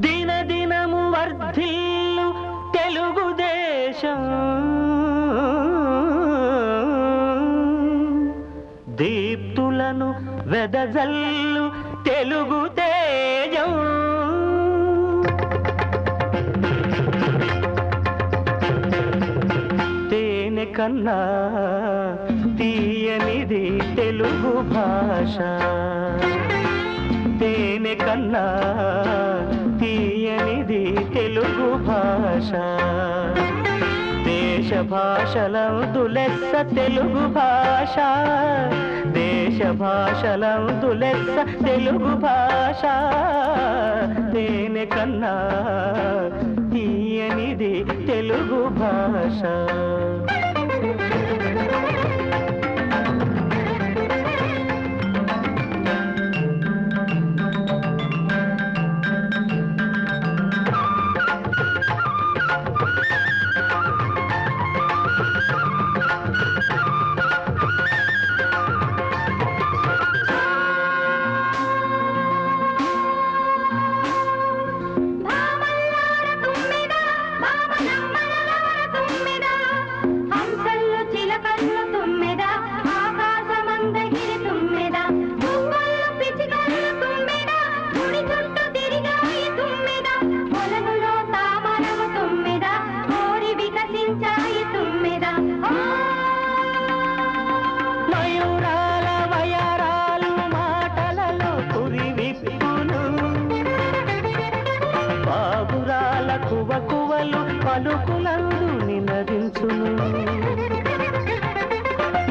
దినదినము వర్ధిల్లు తెలుగుదేశం. దీప్తులను వెదజల్లు తెలుగు తేజం తేనె కన్నా తీయనిది తెలుగు భాష. తేనె కన్నా భాష. దేశ భాషలందులెస్స తెలుగు భాష. దేశ భాషలందులెస్స తెలుగు భాష. తేనె కన్నా తీయనిది తెలుగు భాష. పలుకులందు నినదించును.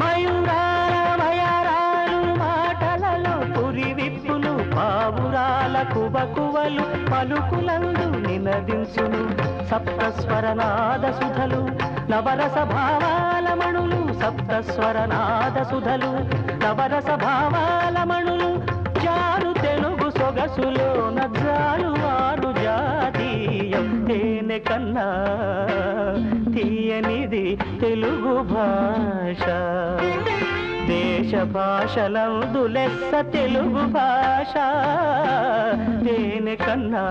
మయూరాల మయారాలు మాటలలో పురివిప్పులు పావురాల కుబకువలు పలుకులందు నినదించును. సప్తస్వరనాద సుధలు నవరస భావాల మణులు సప్తస్వరనాద సుధలు నవరస భావాల మణులు జారు తెలుగు సొగసులో నజారు వారు జాతీయం. కన్నా తీయనిది తెలుగు భాష. దేశ భాషలందులెస్స తెలుగు భాష. తేనె కన్నా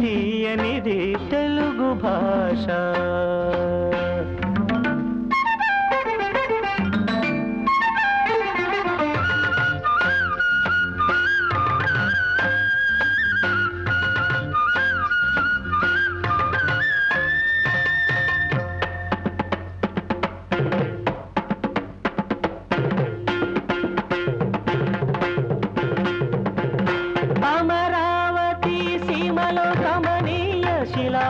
తీయనిది తెలుగు భాష.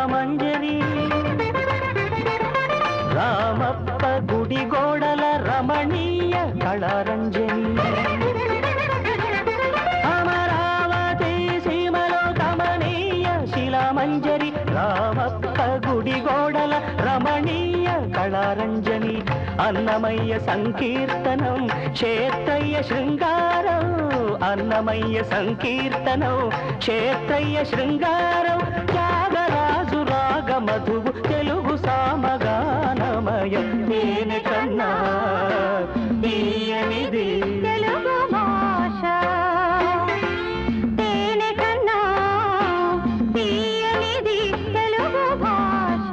శిలామంజరి రామప్ప గుడి గోడల రమణీయ కళారంజని. అమరావతి సీమలో కమనీయ శిలామంజరి రామప్ప గుడి గోడల రమణీయ కళారంజని. అన్నమయ్య సంకీర్తనం క్షేత్రయ్య శృంగారం. అన్నమయ్య సంకీర్తనం క్షేత్రయ్య శృంగారం. రాగ మధువు తెలుగు సామగానమయం. నేను కన్నా తీయనిది తెలుగు భాష. తేనె కన్నా తీయనిది తెలుగు భాష.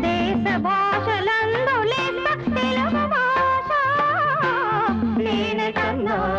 దేశ భాషలందు తెలుగు భాష. తేనె కన్నా